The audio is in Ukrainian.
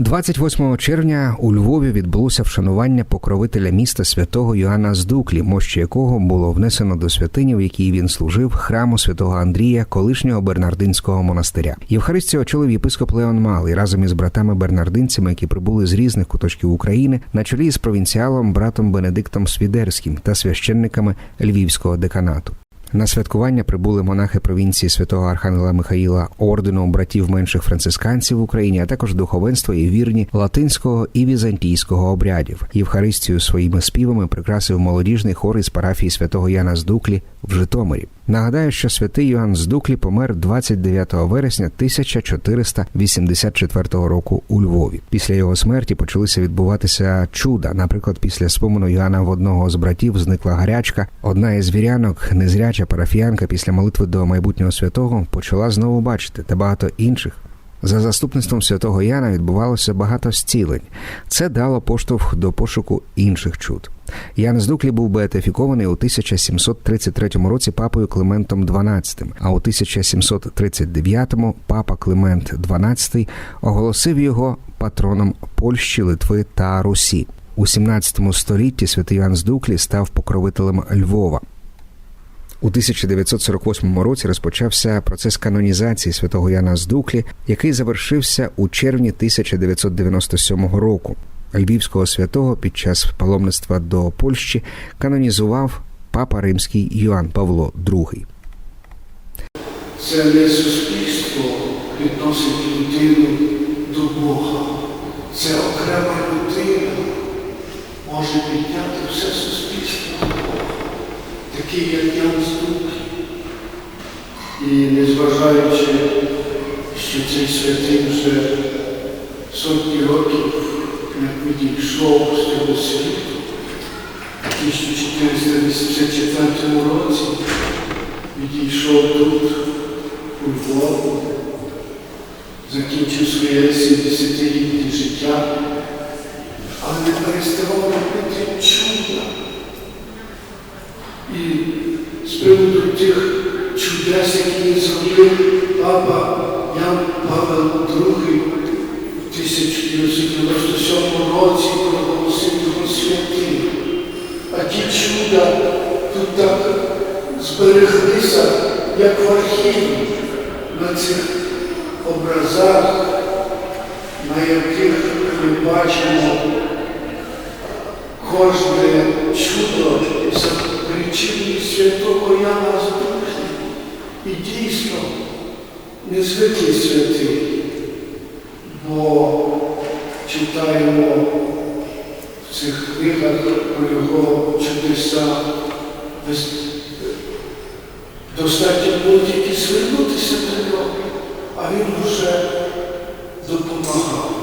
28 червня у Львові відбулося вшанування покровителя міста святого Йоанна з Дуклі, мощі якого було внесено до святині, в якій він служив храму святого Андрія, колишнього бернардинського монастиря. Євхаристію очолив єпископ Леон Малий разом із братами бернардинцями, які прибули з різних куточків України, на чолі з провінціалом братом Бенедиктом Свідерським та священниками Львівського деканату. На святкування прибули монахи провінції святого Архангела Михаїла, ордену братів менших францисканців в Україні, а також духовенство і вірні латинського і візантійського обрядів. Євхаристію своїми співами прикрасив молодіжний хор із парафії святого Яна з Дуклі в Житомирі. Нагадаю, що святий Йоанн з Дуклі помер 29 вересня 1484 року у Львові. Після його смерті почалися відбуватися чуда. Наприклад, після спомену Йоанна в одного з братів зникла гарячка. Одна із вірянок, незряча парафіянка, після молитви до майбутнього святого почала знову бачити та багато інших. За заступництвом святого Яна відбувалося багато зцілень. Це дало поштовх до пошуку інших чуд. Ян з Дуклі був беатифікований у 1733 році папою Климентом XII, а у 1739-му папа Климент XII оголосив його патроном Польщі, Литви та Русі. У 17 столітті святий Йоанн з Дуклі став покровителем Львова. У 1948 році розпочався процес канонізації святого Яна з Дуклі, який завершився у червні 1997 року. Львівського святого під час паломництва до Польщі канонізував папа римський Йоанн Павло II. Це не суспільство відносить людину до Бога. Це окрема людина може підняти все суспільство такий, як Ян Здук. І незважаючи, що цей святий вже сотні років як відійшов з цього світу, в 1484 році відійшов тут, у Львові, закінчив своє 70-літнє життя, але не переставав робити чуда. І з приводу тих чудес, які зробив папа Ян Павел II в 1997 році проголосив його святим. А ті чуда тут так збереглися, як в архіві, на цих образах, на яких ми бачимо кожне чудо І дійсно незвиклий святий, бо читаємо в цих книгах про його чудеса. Достатньо було тільки звернутися до нього, а він вже допомагав.